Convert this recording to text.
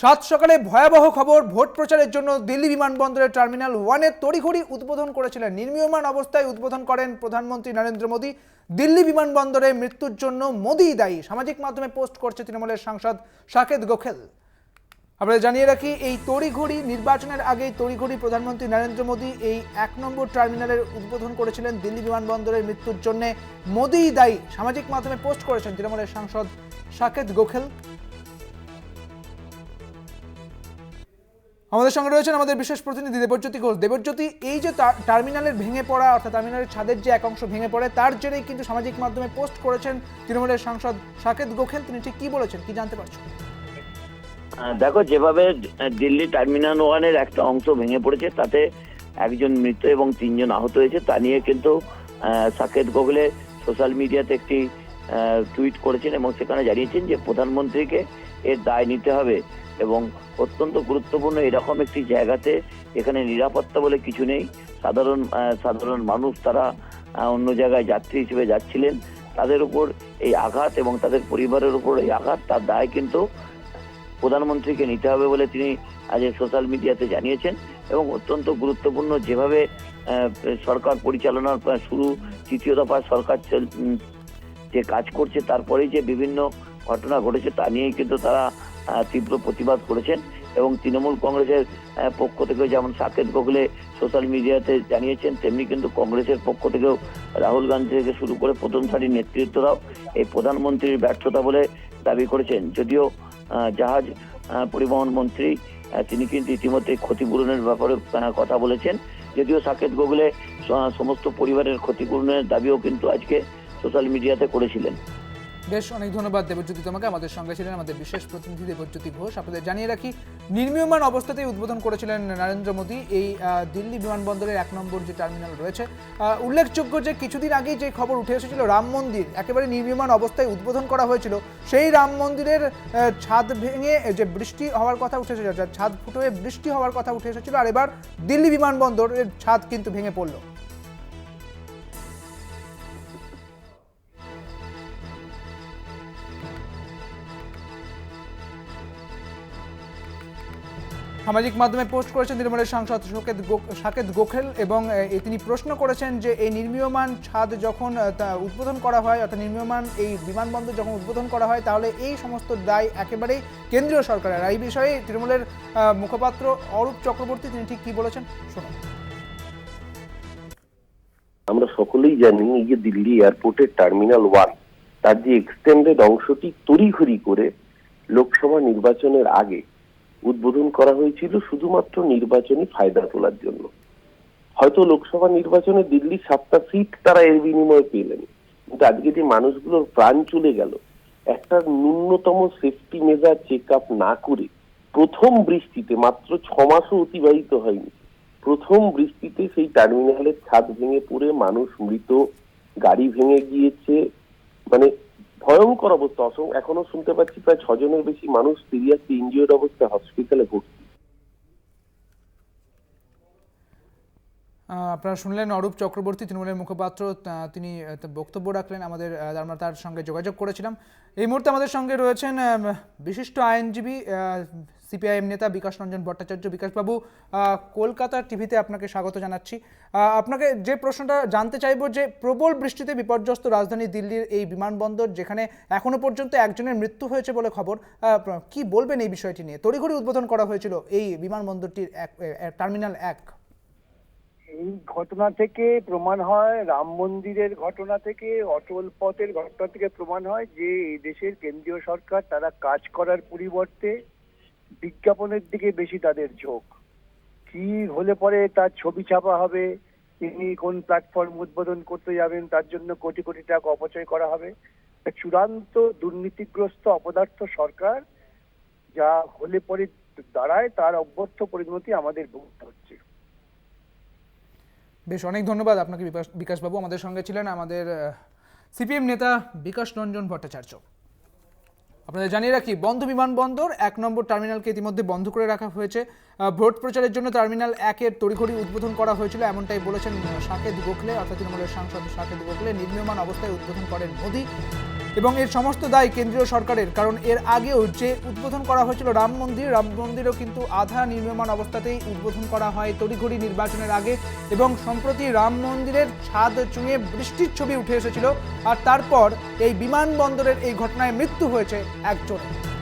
সাত সকালে ভয়াবহ খবর, ভোট প্রচারের জন্য দিল্লি বিমানবন্দরের টার্মিনাল ওয়ানে তড়িঘড়ি উদ্বোধন করেছিলেন। নির্মীয়মান অবস্থায় উদ্বোধন করেন প্রধানমন্ত্রী নরেন্দ্র মোদী। দিল্লি বিমানবন্দরে মৃত্যুর জন্য মোদী দায়ী। সামাজিক মাধ্যমে পোস্ট করছে তৃণমূলের সাংসদ সাকেত গোখেল। আমরা জানিয়ে রাখি, এই তড়িঘড়ি নির্বাচনের আগেই তড়িঘড়ি প্রধানমন্ত্রী নরেন্দ্র মোদী এই এক নম্বর টার্মিনালের উদ্বোধন করেছিলেন। দিল্লি বিমানবন্দরের মৃত্যুর জন্য মোদী দায়ী। সামাজিক মাধ্যমে পোস্ট করেছেন তৃণমূলের সাংসদ সাকেত গোখেল। আমাদের সঙ্গে রয়েছেন আমাদের বিশেষ প্রতিনিধি দেবজ্যোতি ঘোষ। দেবজ্যোতি, এই যে টার- টার্মিনালের ভেঙে পড়া, অর্থাৎ টার্মিনালের ছাদের যে এক অংশ ভেঙে পড়ে, তার জেরেই কিন্তু সামাজিক মাধ্যমে পোস্ট করেছেন তৃণমূলের সাংসদ সাকেত গোখেল। তিনি ঠিক কি বলেছেন? কি জানতে পারছেন দেখো, যেভাবে দিল্লি টার্মিনাল ওয়ানের একটা অংশ ভেঙে পড়েছে, তাতে একজন মৃত এবং তিনজন আহত হয়েছে, তা নিয়ে কিন্তু সাকেত গোগলে সোশ্যাল মিডিয়াতে একটি টুইট করেছেন এবং সেখানে জানিয়েছেন যে প্রধানমন্ত্রীকে এর দায় নিতে হবে। এবং অত্যন্ত গুরুত্বপূর্ণ এরকম একটি জায়গাতে এখানে নিরাপত্তা বলে কিছু নেই। সাধারণ সাধারণ মানুষ তারা অন্য জায়গায় যাত্রী হিসেবে যাচ্ছিলেন। তাদের উপর এই আঘাত এবং তাদের পরিবারের উপর এই আঘাত, তার দায় কিন্তু প্রধানমন্ত্রীকে নিতে হবে বলে তিনি আজ সোশ্যাল মিডিয়াতে জানিয়েছেন এবং অত্যন্ত গুরুত্বপূর্ণ যেভাবে সরকার পরিচালনার শুরু, তৃতীয় দফার সরকার যে কাজ করছে, তারপরেই যে বিভিন্ন ঘটনা ঘটেছে তা নিয়েই কিন্তু তারা তীব্র প্রতিবাদ করেছেন এবং তৃণমূল কংগ্রেসের পক্ষ থেকে যেমন সাকেত গোখলে সোশ্যাল মিডিয়াতে জানিয়েছেন, তেমনি কিন্তু কংগ্রেসের পক্ষ থেকেও রাহুল গান্ধী থেকে শুরু করে প্রথম সারির নেতৃত্বরাও এই প্রধানমন্ত্রীর ব্যর্থতা বলে দাবি করেছেন। যদিও জাহাজ পরিবহন মন্ত্রী তিনি কিন্তু ইতিমধ্যে ক্ষতিপূরণের ব্যাপারে কথা বলেছেন। যদিও সাকেত গোগলে সমস্ত পরিবারের ক্ষতিপূরণের দাবিও কিন্তু আজকে সোশ্যাল মিডিয়াতে করেছিলেন। বেশ অনেক ধন্যবাদ দেবজ্যোতি তোমাকে আমাদের সঙ্গে ছিলেন, আমাদের বিশেষ প্রতিনিধি দেবজ্যোতি ঘোষ। আপনাদের জানিয়ে রাখি, নির্মীয়মান অবস্থাতেই উদ্বোধন করেছিলেন নরেন্দ্র মোদী এই দিল্লি বিমানবন্দরের এক নম্বর যে টার্মিনাল রয়েছে। উল্লেখযোগ্য যে কিছুদিন আগেই যে খবর উঠে এসেছিল, রাম মন্দির, একেবারে নির্মীয়মান অবস্থায় উদ্বোধন করা হয়েছিল। সেই রাম মন্দিরের ছাদ ভেঙে যে বৃষ্টি হওয়ার কথা উঠে এসেছিল ছাদ ফুটোয়ে বৃষ্টি হওয়ার কথা উঠে এসেছিল, আর এবার দিল্লি বিমানবন্দরের ছাদ কিন্তু ভেঙে পড়ল। সামাজিক মাধ্যমে পোস্ট করেছেন তৃণমূলের সাংসদ শোকেত সাকেত গোখেল এবং তিনি প্রশ্ন করেছেন যে এই নির্মীয়মান ছাদ যখন উদ্বোধন করা হয়, অর্থাৎ নির্মীয়মান এই বিমানবন্দর যখন উদ্বোধন করা হয়, তাহলে এই সমস্ত দায় একেবারেই কেন্দ্রীয় সরকারের। এই বিষয়ে তৃণমূলের মুখপাত্র অরূপ চক্রবর্তী, তিনি ঠিক কি বলেছেন? শুনুন। আমরা সকলেই জানি এই যে দিল্লি এয়ারপোর্টের টার্মিনাল ওয়ান, তার যে এক্সটেন্ডেড অংশটি তড়িঘড়ি করে লোকসভা নির্বাচনের আগে উদ্বোধন করা হয়েছিল শুধুমাত্র নির্বাচনী ফায়দা তোলার জন্য। হয়তো লোকসভা নির্বাচনে দিল্লির সাতটা সিট তারা এর বিনিময়ে পেলেন। কিন্তু আজকে যে মানুষগুলোর প্রাণ চলে গেল, একটা ন্যূনতম সেফটি মেজার চেক আপ না করে প্রথম বৃষ্টিতে মাত্র ছ মাসও অতিবাহিত হয়নি। প্রথম বৃষ্টিতে সেই টার্মিনালের ছাদ ভেঙে পড়ে মানুষ মৃত, গাড়ি ভেঙে গিয়েছে। মানে ভয়ঙ্কর অবস্থা। অসম এখনও শুনতে পাচ্ছি প্রায় ছজনের বেশি মানুষ সিরিয়াসলি ইনজিওর্ড অবস্থায় হসপিটালে ভর্তি। আপনারা শুনলেন অরূপ চক্রবর্তী, তৃণমূলের মুখপাত্র তিনি বক্তব্য রাখলেন, আমাদের আমরা তার সঙ্গে যোগাযোগ করেছিলাম। এই মুহূর্তে আমাদের সঙ্গে রয়েছেন বিশিষ্ট আইনজীবী সিপিআইএম নেতা বিকাশ রঞ্জন ভট্টাচার্য বিকাশবাবু আহ, কলকাতা টিভিতে আপনাকে স্বাগত জানাচ্ছি। আপনাকে যে প্রশ্নটা জানতে চাইব যে প্রবল বৃষ্টিতে বিপর্যস্ত রাজধানী দিল্লির এই বিমানবন্দর যেখানে এখনও পর্যন্ত একজনের মৃত্যু হয়েছে বলে খবর কি বলবেন এই বিষয়টি নিয়ে? তড়িঘড়ি উদ্বোধন করা হয়েছিল এই বিমানবন্দরটির এক টার্মিনাল এক। এই ঘটনা থেকে প্রমাণ হয় রাম মন্দিরের ঘটনা থেকে অটল পথের ঘটনা থেকে প্রমাণ হয় যে এই দেশের কেন্দ্রীয় সরকার তারা কাজ করার পরিবর্তে বিজ্ঞাপনের দিকে বেশি তাদের ঝোঁক। কি হলে পরে তার ছবি ছাপা হবে, তিনি কোন প্ল্যাটফর্ম উদ্বোধন করতে যাবেন, তার জন্য কোটি কোটি টাকা অপচয় করা হবে? চূড়ান্ত দুর্নীতিগ্রস্ত অপদার্থ সরকার যা হলে পরে দাঁড়ায়, তার অভ্যর্থ পরিণতি আমাদের ভুগতে হচ্ছে। বেশ, অনেক ধন্যবাদ আপনাকে বিকাশবাবু। আমাদের সঙ্গে ছিলেন আমাদের সিপিএম নেতা বিকাশ রঞ্জন ভট্টাচার্য। আপনাদের জানিয়ে রাখি, বন্ধ বিমানবন্দর এক নম্বর টার্মিনালকে ইতিমধ্যে বন্ধ করে রাখা হয়েছে। ভোট প্রচারের জন্য টার্মিনাল একের তড়িঘড়ি উদ্বোধন করা হয়েছিল, এমনটাই বলেছেন সাকেদ গোখলে, অর্থাৎ তৃণমূলের সাংসদ সাকেত গোখলে। নির্মীয়মান অবস্থায় উদ্বোধন করেন মোদী। এবং এর সমস্ত দায় কেন্দ্রীয় সরকারের, কারণ এর আগেও যে উদ্বোধন করা হয়েছিল রাম মন্দির, রাম মন্দিরও কিন্তু আধা নির্মাণ অবস্থাতেই উদ্বোধন করা হয় তড়িঘড়ি নির্বাচনের আগে এবং সম্প্রতি রাম মন্দিরের ছাদ চুঁয়ে বৃষ্টির ছবি উঠে এসেছিল আর তারপর এই বিমানবন্দরের এই ঘটনায় মৃত্যু হয়েছে একজনের